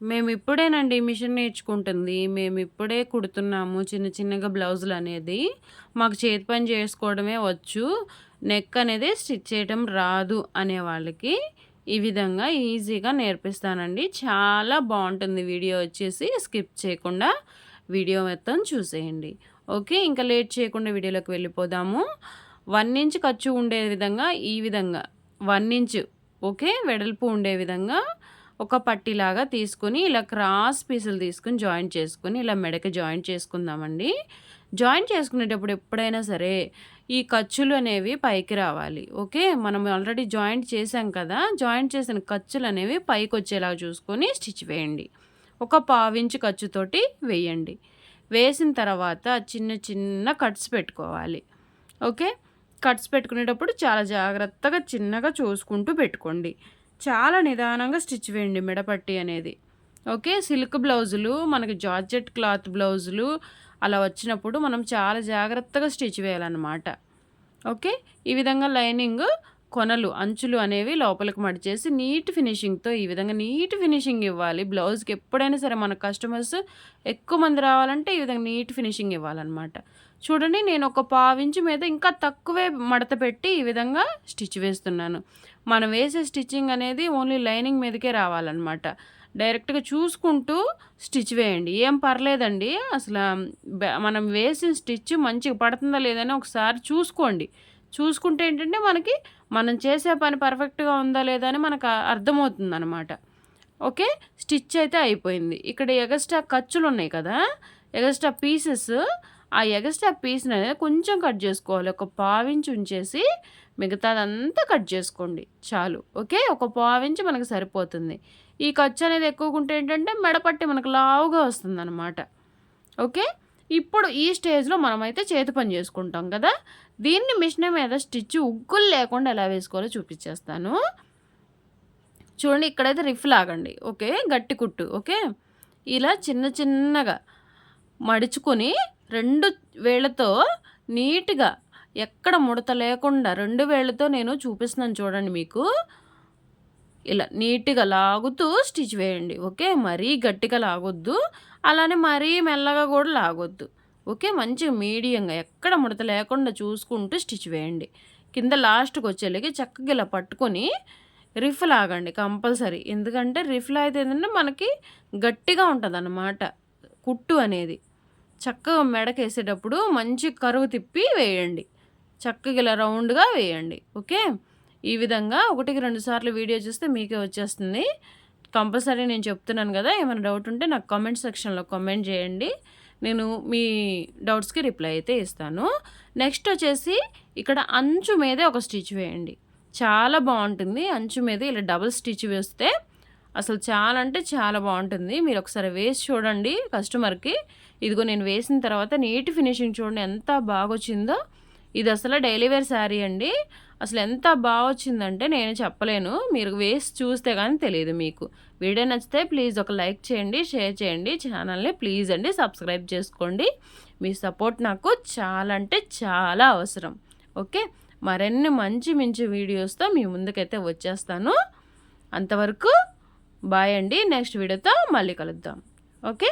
మేము ఇప్పుడేనండి మిషన్ నేర్చుకుంటుంది. మేము ఇప్పుడే కుడుతున్నాము చిన్న చిన్నగా బ్లౌజులు అనేది మాకు చేతి పని చేసుకోవడమే వచ్చు. నెక్ అనేది స్టిచ్ చేయడం రాదు అనే వాళ్ళకి ఈ విధంగా ఈజీగా నేర్పిస్తానండి. చాలా బాగుంటుంది వీడియో వచ్చేసి స్కిప్ చేయకుండా వీడియో మొత్తం చూసేయండి. ఓకే. ఇంకా లేట్ చేయకుండా వీడియోలోకి వెళ్ళిపోదాము. వన్ ఇంచ్ ఖర్చు ఉండే విధంగా ఈ విధంగా వన్ ఇంచ్ ఓకే. వెడల్పు ఉండే విధంగా ఒక పట్టిలాగా తీసుకొని ఇలా క్రాస్ పీసులు తీసుకొని జాయింట్ చేసుకుని ఇలా మెడకి జాయింట్ చేసుకుందామండి. జాయింట్ చేసుకునేటప్పుడు ఎప్పుడైనా సరే ఈ ఖర్చులు అనేవి పైకి రావాలి. ఓకే. మనం ఆల్రెడీ జాయింట్ చేసాం కదా! జాయింట్ చేసిన ఖర్చులనేవి పైకొచ్చేలాగా చూసుకొని స్టిచ్ వేయండి. ఒక పావించి ఖర్చుతోటి వేయండి. వేసిన తర్వాత చిన్న చిన్న కట్స్ పెట్టుకోవాలి. ఓకే. కట్స్ పెట్టుకునేటప్పుడు చాలా జాగ్రత్తగా చిన్నగా చూసుకుంటూ పెట్టుకోండి. చాలా నిదానంగా స్టిచ్ వేయండి మిడపట్టి అనేది. ఓకే. సిల్క్ బ్లౌజులు మనకి జార్జెట్ క్లాత్ బ్లౌజులు అలా వచ్చినప్పుడు మనం చాలా జాగ్రత్తగా స్టిచ్ వేయాలన్నమాట. ఓకే. ఈ విధంగా లైనింగ్ కొనలు అంచులు అనేవి లోపలికి మడిచేసి నీట్ ఫినిషింగ్‌తో ఈ విధంగా నీట్ ఫినిషింగ్ ఇవ్వాలి. బ్లౌజ్‌కి ఎప్పుడైనా సరే మన కస్టమర్స్ ఎక్కువ మంది రావాలంటే ఈ విధంగా నీట్ ఫినిషింగ్ ఇవ్వాలన్నమాట. చూడండి నేను ఒక పావించి మీద ఇంకా తక్కువే మడత పెట్టి ఈ విధంగా స్టిచ్ వేస్తున్నాను. మనం వేసే స్టిచ్చింగ్ అనేది ఓన్లీ లైనింగ్ మీదకే రావాలన్నమాట. డైరెక్ట్‌గా చూసుకుంటూ స్టిచ్ వేయండి. ఏం పర్లేదండి. అసల మనం వేసిన స్టిచ్ మంచిగా పడుతుందా లేదని ఒకసారి చూసుకోండి. చూసుకుంటే ఏంటంటే మనకి మనం చేసే పని పర్ఫెక్ట్‌గా ఉందా లేదా అని మనకు అర్థమవుతుందనమాట. ఓకే. స్టిచ్ అయితే అయిపోయింది. ఇక్కడ ఎగస్ట్రా ఖర్చులు ఉన్నాయి కదా! ఎగస్ట్రా పీసెస్ ఆ ఎగస్ట్రా పీస్‌ననేది కొంచెం కట్ చేసుకోవాలి. ఒక పావించి ఉంచేసి మిగతాదంతా కట్ చేసుకోండి చాలు. ఓకే. ఒక పావించి మనకు సరిపోతుంది. ఈ ఖర్చు అనేది ఎక్కువగుంటే ఏంటంటే మెడపట్టి మనకు లావుగా వస్తుందనమాట. ఓకే. ఇప్పుడు ఈ స్టేజ్‌లో మనమైతే చేతి పని చేసుకుంటాం కదా! దీన్ని మిషన్ మీద స్టిచ్ ఉగ్గులు లేకుండా ఎలా వేసుకోవాలో చూపించేస్తాను. చూడండి ఇక్కడైతే రిఫ్ లాగండి. ఓకే. గట్టి కుట్టు. ఓకే. ఇలా చిన్న చిన్నగా మడుచుకొని రెండు వేళ్ళతో నీట్‌గా ఎక్కడ ముడత లేకుండా రెండు వేళ్ళతో నేను చూపిస్తున్నాను చూడండి మీకు. ఇలా నీట్‌గా లాగుతూ స్టిచ్ వేయండి. ఓకే. మరీ గట్టిగా లాగొద్దు. అలానే మరీ మెల్లగా కూడా లాగొద్దు. ఓకే. మంచి మీడియంగా ఎక్కడ ముడత లేకుండా చూసుకుంటూ స్టిచ్ వేయండి. కింద లాస్ట్కి వచ్చేలాగి చక్కగా ఇలా పట్టుకొని రిఫ్ లాగండి కంపల్సరీ. ఎందుకంటే రిఫ్లు అయితే ఏంటంటే మనకి గట్టిగా ఉంటుంది అన్నమాట కుట్టు అనేది. చక్కగా మెడకేసేటప్పుడు మంచి కరువు తిప్పి వేయండి. చక్కగా ఇలా రౌండ్‌గా వేయండి. ఓకే. ఈ విధంగా ఒకటికి రెండు సార్లు వీడియో చూస్తే మీకే వచ్చేస్తుంది. కంపల్సరీ నేను చెప్తున్నాను కదా! ఏమైనా డౌట్ ఉంటే నాకు కామెంట్ సెక్షన్‌లో కామెంట్ చేయండి. నేను మీ డౌట్స్‌కి రిప్లై అయితే ఇస్తాను. నెక్స్ట్ వచ్చేసి ఇక్కడ అంచు మీదే ఒక స్టిచ్ వేయండి. చాలా బాగుంటుంది అంచు మీద ఇలా డబుల్ స్టిచ్ వేస్తే అసలు చాలా అంటే చాలా బాగుంటుంది మీరు ఒకసారి వేసి చూడండి కస్టమర్‌కి. ఇదిగో నేను వేసిన తర్వాత నీట్ ఫినిషింగ్ చూడండి ఎంత బాగా వచ్చిందో ఇది అసలు డైలీ వేర్ శారీ అండి. అసలు ఎంత బాగా వచ్చిందంటే నేను చెప్పలేను. మీరు వేసి చూస్తే కానీ తెలియదు మీకు. వీడియో నచ్చితే ప్లీజ్ ఒక లైక్ చేయండి, షేర్ చేయండి. ఛానల్‌ని ప్లీజ్ అండి సబ్స్క్రైబ్ చేసుకోండి. మీ సపోర్ట్ నాకు చాలా అంటే చాలా అవసరం. ఓకే. మరిన్ని మంచి మంచి వీడియోస్‌తో మీ ముందుకైతే వచ్చేస్తాను. అంతవరకు బాయ్ అండి. నెక్స్ట్ వీడియోతో మళ్ళీ కలుద్దాం. ఓకే.